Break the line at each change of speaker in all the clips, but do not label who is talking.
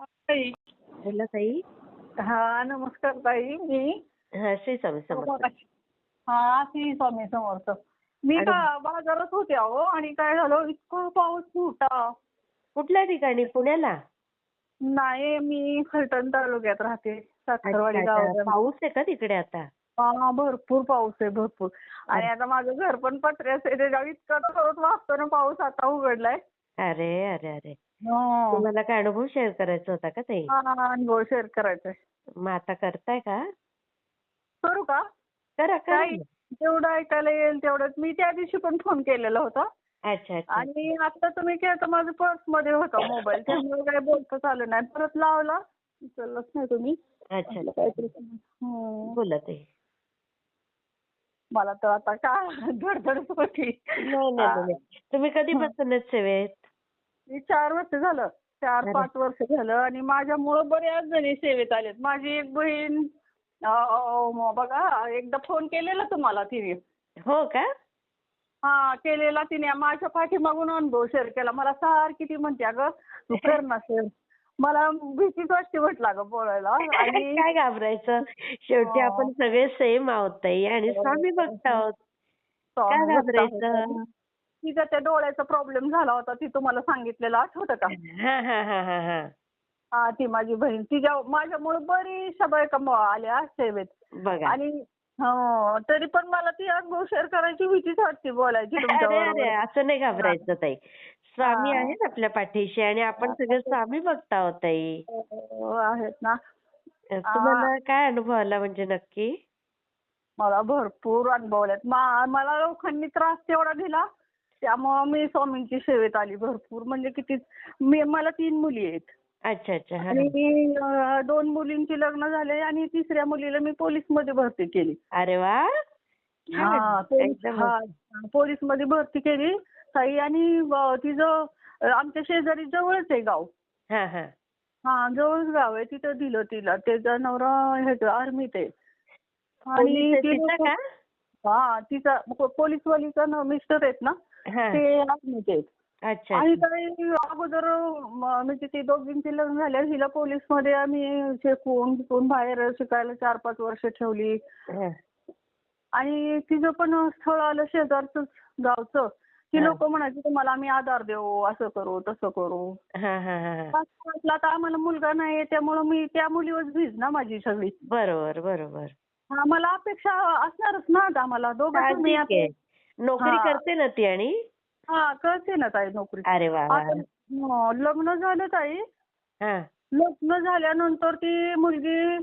ताई.
बोला ताई.
हा नमस्कार ताई. मी
हा श्री स्वामी समर्थ.
हा श्री स्वामी समर्थ. मी बाजारात होते अहो आणि काय झालं इतका पाऊस मोठा
कुठल्या ठिकाणी? पुण्याला?
नाही मी फलटण तालुक्यात राहते साखरवाडी
अच्छा, अच्छा.
गावात
पाऊस आहे का तिकडे आता?
हा भरपूर पाऊस आहे भरपूर. आणि आता माझं घर पण पत्र्याचं आहे त्याच्यावर इतका जोरात वाजतो ना पाऊस आता उघडलाय.
अरे अरे अरे.
हो.
तुम्हाला काय अनुभव शेअर करायचा होता का ताई?
हा अनुभव शेअर करायचा
मग आता करताय का?
करू का?
करा करा
काय जेवढं ऐकायला येईल तेवढंच. मी त्या दिवशी पण फोन केलेला होता.
अच्छा अच्छा.
आणि आता तुम्ही केलं माझं पर्समध्ये होता मोबाईल त्यामुळे काय बोलताच आलं नाही. परत लावला. उचललाच नाही तुम्ही.
अच्छा
म्हटलं काहीतरी हम्म.
बोला ताई.
मला तर आता काय धडधडच होती.
नाही नाही नाही, नाही. तुम्ही कधीपासून आहेत सेवेत?
मी चार वर्ष झालं. चार. पाच वर्ष झालं आणि माझ्यामुळं बऱ्याच जणी सेवेत आलेत. माझी एक बहीण बघा एकदा फोन केलेला तुम्हाला तिने.
हो का?
हा केलेला तिने. माझ्या पाठीमागून अनुभव शेअर केला. मला सारखी ती म्हणते अगं तू कर ना शेअर मला भीतीच वाटते म्हटलं अगं बोलायला. आणि
काय घाबरायचं? शेवटी. आपण सगळे सेम आहोत ताई आणि स्वामी भक्त आहोत. काय घाबरायचं?
तिचा त्या डोळ्याचा प्रॉब्लेम झाला होता ती तुम्हाला सांगितलेलं आठवतं का?
हा हा हा हा हा.
हा ती माझी बहीण. तिच्या माझ्यामुळे बरीचशा बायका म- आल्या सेवेत
बघा.
आणि हो तरी पण मला ती अनुभव शेअर करायची भीतीच वाटते बोलायची
अरे असं नाही घाबरायचं ताई. स्वामी
हा.
आहेत आपल्या पाठीशी आणि आपण सगळे स्वामी भक्त आहोत ताई.
आहेत ना.
तुम्हाला काय अनुभव आला म्हणजे नक्की?
मला भरपूर अनुभव मा- मला लोकांनी त्रास तेवढा दिला. त्यामुळं मी स्वामींची सेवेत आली भरपूर. म्हणजे किती मी मला तीन मुली आहेत.
अच्छा अच्छा. हा.
आणि अं, दोन मुलींची लग्न झाले आणि तिसऱ्या मुलीला मी पोलीसमध्ये भरती केली.
अरे वा!
हा
छान.
पोलीस
एकदम
हा पोलीसमध्ये भरती केली. ताई आणि अं, तिचं अं, आमच्या शेजारी जवळच आहे गाव.
हा हा.
हा जवळच गाव आहे. तिथं दिलं तिला. त्याचा नवरा ह्याचं आर्मीत आहे.
पोलीस
ती लोकं-
का?
हा तिचा पोलीसवालीचा न मिस्टर आहेत ना ते आर्मीत आहेत
अच्छा
आणि. काही अगोदर म्हणजे ते दोघींचे लग्न झाले हिला पोलीसमध्ये आम्ही शिकवून शिकवून बाहेर शिकायला चार पाच वर्ष ठेवली. आणि तिचं पण स्थळ आलं शेजारच गावचं. की
हा.
लोक म्हणायचे तुम्हाला आम्ही आधार देऊ असं करू तसं करू. असं म्हटलं आता आम्हाला मुलगा नाही त्यामुळं मी त्या मुलीवर भीज ना माझी सगळी.
बरोबर बरोबर.
हा, मला अपेक्षा असणारच ना आता आम्हाला. दोघं मी
ठीक आहे. नोकरी. करते ना ती आणि?
हा कळते ना ताई नोकरी.
अरे वा वा.
आता हो, लग्न झालं ताई.
हा.
लग्न झाल्यानंतर ती मुलगी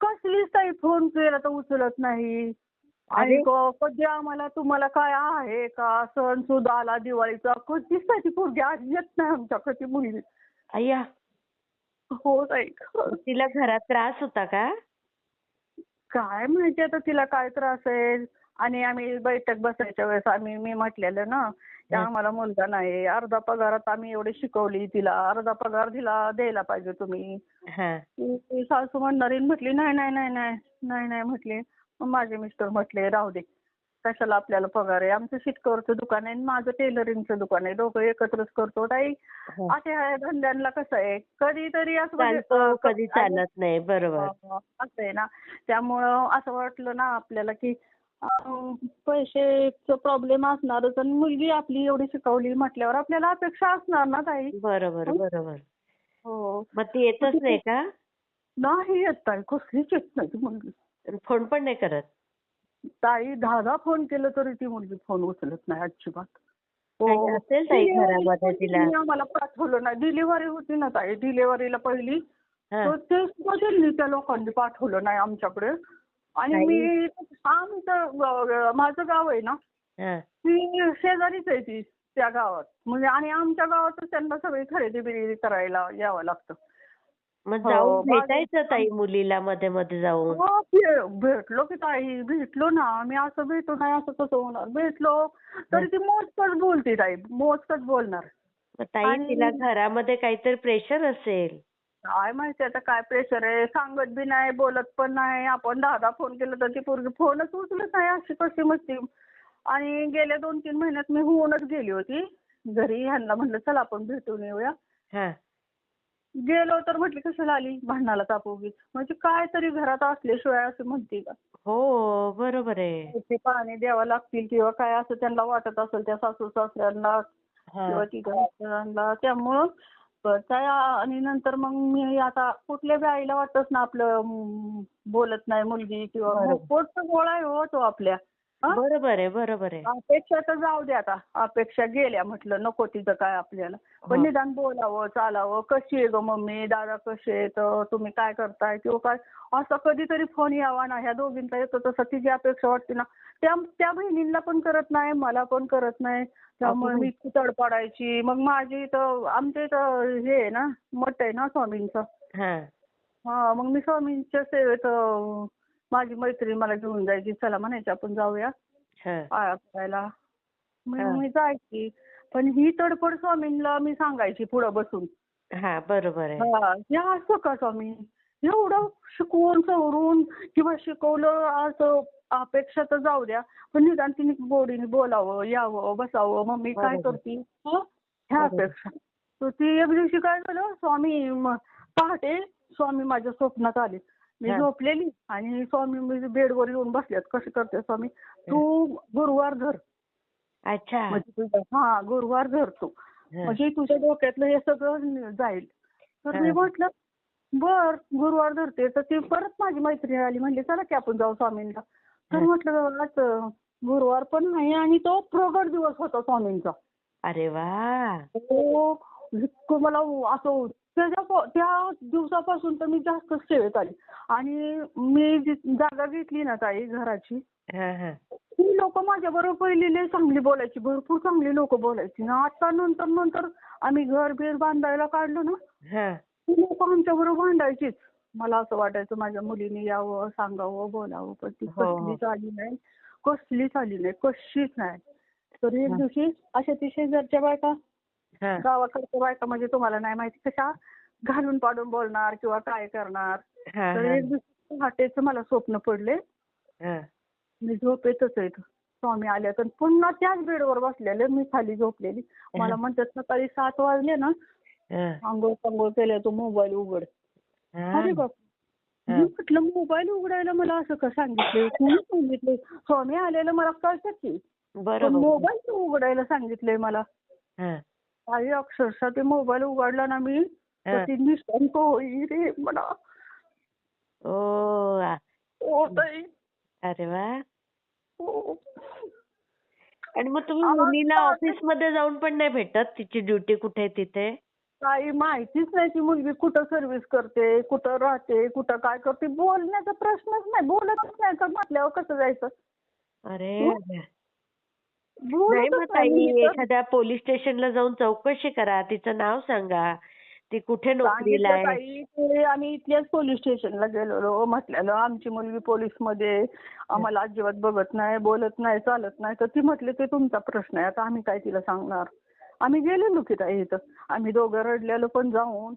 कसलीच ताई फोन केला तर उचलत नाही? आणि. क- कधी आम्हाला तुम्हाला काय आहे का? सण सुद्धा आला दिवाळीचा. कधीच नाही ती पोरगी आज येत नाही आमच्याकडे ती मुलगी.
अय्या.
हो ताई
तिला घरात त्रास होता का?
काय माहिती आता तिला काय त्रास आहे? आणि आम्ही बैठक बसायच्या वेळेस आम्ही मी म्हटलेलं ना की. आम्हाला मुलगा नाही अर्धा पगारात आम्ही एवढी शिकवली तिला अर्धा पगार तिला द्यायला पाहिजे तुम्ही
हा.
ती सासू म्हणणारी म्हटली नाही नाही नाही नाही नाही नाही म्हटली. मग माझे मिस्टर म्हटले राहू दे कशाला आपल्याला पगार आहे? आमचं शिटकवरचं दुकान आहे आणि माझं टेलरिंगचं दुकान आहे. दोघं एकत्रच करतो. ताई
हा.
अशा धंद्यांना कसं आहे? कधीतरी असं म्हणजे,
कधी चालत नाही बरोबर.
असं आहे ना. त्यामुळं असं वाटलं ना आपल्याला की पैशाचं प्रॉब्लेम असणारच आणि मुलगी आपली एवढी शिकवली म्हटल्यावर आपल्याला अपेक्षा असणार ना ताई?
बरोबर बरोबर.
हो.
मग ती येतच नाही का?
नाही येत ताई कसलीच येत नाही ती मुलगी.
फोन पण नाही करत?
ताई दहा फोन केलं तरी ती मुलगी फोन उचलत नाही अजिबात. हो.
काही असेल ताई घरामध्ये तिला?
तिने आम्हाला पाठवलं नाही. डिलिव्हरी होती ना ताई डिलिव्हरीला पहिली.
हा.
तर ते सुद्धा त्यांनी त्या लोकांनी पाठवलं नाही आमच्याकडे. आणि. मी आमचं अं, माझं गाव आहे ना
हा.
ती शेजारीच आहे ती त्या गावात. म्हणजे आणि आमच्या गावातच त्यांना सगळी खरेदी बिरेदी करायला यावं लागतं.
मग
हो,
जाऊन भेटायचं ताई मुलीला मध्ये मध्ये जाऊन?
हो, भे- भेटलो की ताई भेटलो ना. मी असं भेटू नाही असं कसं होणार. भेटलो तरी ती मोजकच बोलते ताई मोजकच बोलणार.
मग ताई
आणि-
तिला घरामध्ये काहीतरी प्रेशर असेल.
काय माहिती आता काय प्रेशर आहे? सांगत बी नाही बोलत पण नाही. आपण दहा दहा फोन केलं तर ती पोरगी फोनच उचलत नाही अशी कशी मस्ती. आणि गेल्या दोन तीन महिन्यात मी होऊनच गेली होती. घरी ह्यांना म्हणलं चला आपण भेटून येऊया.
हा.
गेलो तर म्हटली कशाला आली? भांडणाला ताप उगीच. म्हणजे काय तरी घरात असल्याशिवाय असं म्हणते का?
हो बरोबर आहे.
ते पाणी द्यावं लागतील किंवा काय असं त्यांना वाटत असेल त्या सासू सासऱ्यांना किंवा
हा.
तिच्या मिस्टरांना त्यामुळं ब- काय आणि नंतर मग मी आता कुठल्या बी आईला वाटतच ना आपलं बोलत नाही मुलगी किंवा. पोटचा गोळा आहे हो तो आपल्या?
बरोबर आहे बरोबर आहे.
अपेक्षा तर जाऊ दे आता. अपेक्षा गेल्या म्हटलं नको तिथं काय आपल्याला. पण
हा.
निदान बोलावं चालावं. कशी आहे ग मम्मी? दादा कसे आहेत? तुम्ही काय करताय? किंवा काय? असं कधीतरी फोन यावा ना. ह्या दोघींचा येतो तसं तिची अपेक्षा वाटते ना. त्या त्या बहिणींना पण करत नाही मला पण करत नाही. त्यामुळे. मी तडपडायची मग माझी इथं आमच्या इथं हे आहे ना मठ आहे ना स्वामींचं.
हा.
हा मग मी स्वामींच्या सेवेत माझी मैत्रीण मला घेऊन जायची. चला म्हणायची आपण जाऊया. आळा करायला
हा.
मी जायची. पण ही तडफड स्वामींना मी सांगायची पुढं बसून.
हा बरोबर
हा, हे असं का स्वामी? एवढं शिकवून सवरून किंवा शिकवलं असं अपेक्षा तर जाऊ द्या. पण निदान तिने गोडीने बोलावं यावं बसावं. मम्मी काय. करती? हं? ह्या. अपेक्षा. तर ती एक दिवशी काय झालं? स्वामी पहाटे स्वामी माझ्या स्वप्नात आले. मी. झोपलेली आणि स्वामी मी बेडवर येऊन बसल्यात. कसे करते स्वामी? तू गुरुवार धर.
अच्छा.
म्हणजे हा गुरुवार धर तू. म्हणजे तुझ्या डोक्यातलं हे सगळं जाईल. तर मी. म्हटलं बर गुरुवार धरते. तर ती परत माझी मैत्रीण आली. म्हणली चला की आपण जाऊ स्वामींना. तर. म्हटलं आज गुरुवार पण नाही आणि तो प्रगट दिवस होता स्वामींचा.
अरे वा.
मला असं त्याच्या त्या दिवसापासून तर मी जास्त सेवेत आली. आणि मी जी जागा घेतली ना ताई घराची ती लोक माझ्या बरोबर पहिली लय चांगली बोलायची भरपूर चांगली लोक बोलायची. ना आता नंतर नंतर आम्ही घर बीर बांधायला काढलो ना ती लोक आमच्या बरोबर भांडायचीच. मला असं वाटायचं माझ्या मुलीने यावं सांगावं बोलावं पण ती
हो, हो.
कसलीच आली नाही कसलीच आली नाही कशीच नाही. तर एक. दिवशी अशा ती शेजारच्या बायका गावाकडच्या बायका म्हणजे तुम्हाला नाही माहिती कशा घालून पाडून बोलणार किंवा काय करणार. तर एक दिवशी पहाटेचं मला स्वप्न पडले. मी झोपेतच आहे. स्वामी आल्या तर पुन्हा त्याच बेडवर बसलेले मी खाली झोपलेली. मला म्हणतात सकाळी सात वाजले ना. आंघोळ पांघोळ केल्या तो मोबाईल उघड. अरे बाप. मी म्हटलं मोबाईल उघडायला मला असं का सांगितलं? कोणी सांगितलं? स्वामी आलेलं मला कळतं की. मोबाईल उघडायला सांगितलंय मला. काही अक्षरशः ते मोबाईल उघडला ना मी तर
हा.
ती होई रे मला.
ओ.
ओ ताई.
अरे वा.
ओ.
आणि मग तुम्ही मुलीला ऑफिसमध्ये जाऊन पण नाही भेटत? तिची ड्युटी कुठे आहे तिथे?
काही माहितीच नाही ती मुलगी कुठं सर्व्हिस करते कुठं राहते कुठं काय करते. बोलण्याचा प्रश्नच नाही बोलतच नाही. म्हटल्यावर कसं जायचं?
अरे
हं?
नाही मग ताई. एखाद्या पोलीस स्टेशनला जाऊन चौकशी करा. तिचं नाव सांगा. ती कुठे नोकरीला आहे?
ते आम्ही इथल्याच पोलीस स्टेशनला गेलेलो म्हटलेलं आमची मुलगी पोलीसमध्ये आम्हाला अजिबात बघत नाही बोलत नाही चालत नाही. तर ती म्हटली ते तुमचा प्रश्न आहे. आता आम्ही काय तिला सांगणार? आम्ही गेलेलो की ताई इथं. आम्ही दोघं रडलेलो पण जाऊन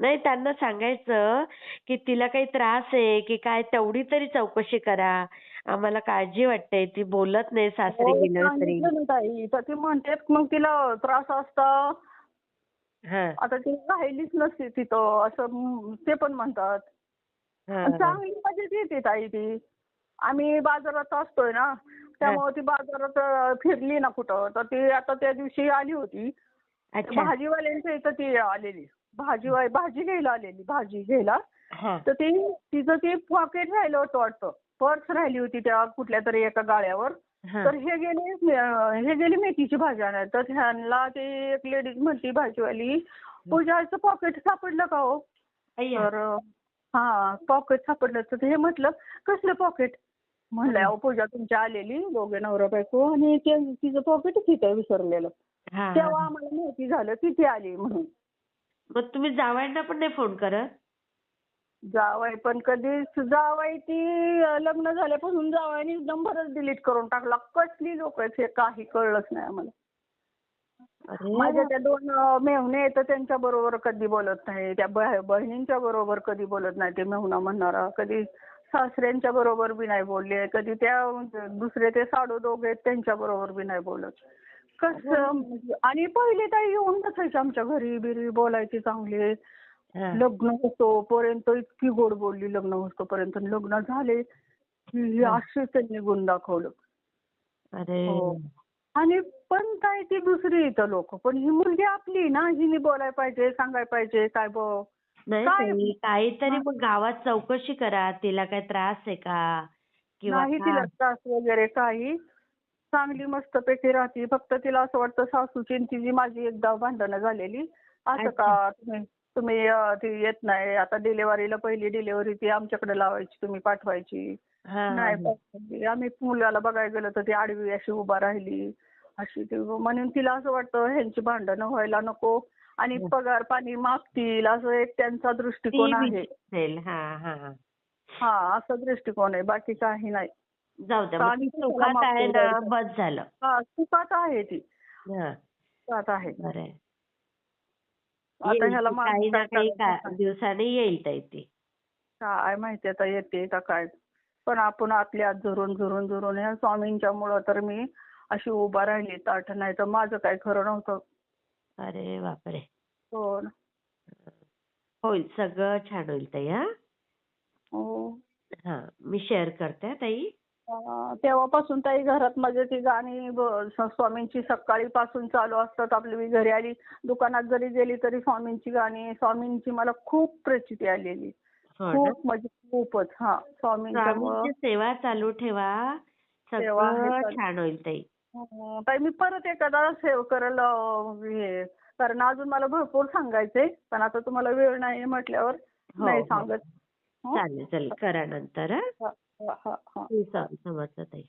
नाही त्यांना सांगायचं की तिला काही त्रास आहे की काय तेवढी तरी चौकशी करा. आम्हाला काळजी वाटते ती बोलत नाही सासरी
हो,
गेलं तरी.
सांगितलं ना ताई तर ती म्हणते मग तिला त्रास असता.
हा.
आता ती राहिलीच नसती तिथं असं म- ते पण म्हणतात.
हा
आणि चांगली मजेत येते ताई ती. आम्ही बाजारात असतोय ना त्यामुळे ती बाजारात अं, फिरली ना कुठं. तर ती आता त्या दिवशी आली होती.
अच्छा.
भाजीवाल्यांच्या इथं ती आलेली. भाजी भाजी घ्यायला आलेली भाजी घ्यायला. तर ती तिचं ते पॉकेट राहिलं होतं वाटतं. पर्स राहिली होती त्या कुठल्या तरी एका गाड्यावर
हा.
तर हे गेले हे गेले मेथीची भाजी आणायला. तर ह्यांना ते एक लेडीज म्हणती भाजीवाली पूजाचं पॉकेट सापडलं का हो. तर हा पॉकेट सापडलं. तर हे म्हटलं कसलं पॉकेट म्हणलं अहो पूजा तुमची आलेली दोघे नवरा बायको आणि तिचं पॉकेटच तिथं विसरलेलं. तेव्हा आम्हाला माहिती झालं की ती आली म्हणून.
मग तुम्ही जावयांना पण नाही फोन करत?
जावाई पण कधी जावाई ती लग्न झाल्यापासून जावाईनी नंबरच डिलीट करून टाकला. कसली लोक आहेत हे काही कळलंच नाही आम्हाला. माझ्या त्या दोन मेहुणे आहेत त्यांच्या बरोबर कधी बोलत नाही. त्या बह- बहिणींच्या बरोबर कधी बोलत नाही. ते मेहुणा म्हणणारा कधी सासऱ्यांच्या बरोबर बी नाही बोलले. कधी त्या दुसरे ते साडू दोघे आहेत त्यांच्या बरोबर बी नाही बोलत. कसं? म्हणजे- आणि पहिले ताई येऊन बसायचे आमच्या घरी बिरी बोलायची चांगले.
हा.
लग्न होतोपर्यंत इतकी गोड बोलली लग्न होतोपर्यंत. लग्न झाले की हे
हा.
असे त्यांनी गुण दाखवलं.
अरे.
हो. आणि पण काय ती दुसरी इथं लोक. पण ही मुलगी आपली ना हिने बोलायला पाहिजे सांगायला पाहिजे काय बघ
नाही काहीतरी
हा.
मग गावात चौकशी करा. तिला काय त्रास आहे का? किंवा
नाही? तिला त्रास वगैरे काही. चांगली मस्तपैकी राहते. फक्त तिला असं वाटतं सासूची आणि तिची माझी एकदा भांडणं झालेली. असं. का तुम्ही तुम्ही अं, ती येत नाही. आता डिलेवरीला पहिली डिलेवरी ती आमच्याकडे लावायची तुम्ही पाठवायची. नाही. पाठवली. आम्ही मुलाला बघायला गेलो तर ती आडवी अशी उभा राहिली. अशी ती म्हणून तिला असं वाटतं ह्यांची भांडणं व्हायला नको. आणि
हं.
पगार पाणी मागतील असं एक त्यांचा दृष्टिकोन आहे.
हा हा.
हा असा दृष्टिकोन आहे. बाकी काही नाही.
जाऊ द्या सुखात आहे ना बस झालं.
सुखात आहे ती.
हा.
सुखात आहे.
बरं.
आता ह्याला
काही ना
काय
काही दिवसांनी येईल ताई ती.
काय माहिती आता येते का काय. पण आपण आपल्या झुरून झुरून झुरून ह्या स्वामींच्या मुळे तर मी अशी उभा राहिली ताठ नाही तर माझं काय खरं नव्हतं.
अरे बापरे.
हो ना.
होईल सगळं छान होईल ताई हा.
हो.
हा मी शेअर करते ताई.
तेव्हापासून ताई घरात माझे ती गाणी स्वामींची सकाळी पासून चालू असतात. आपली मी घरी आली दुकानात जरी गेली तरी स्वामींची गाणी स्वामींची मला खूप प्रचिती आलेली.
हो
खूप म्हणजे खूपच हा.
स्वामींची सेवा चालू ठेवा. सगळं. छान होईल ताई.
अं, ताई मी परत एखादा सेव करेल हे कारण अजून मला भरपूर सांगायचंय पण आता तुम्हाला वेळ नाही म्हटल्यावर
हो,
नाही
हो.
सांगत. हं?
चालेल चालेल. करा नंतर हा
हा, हा, हा, हा.
श्री स्वामी समर्थ. ताई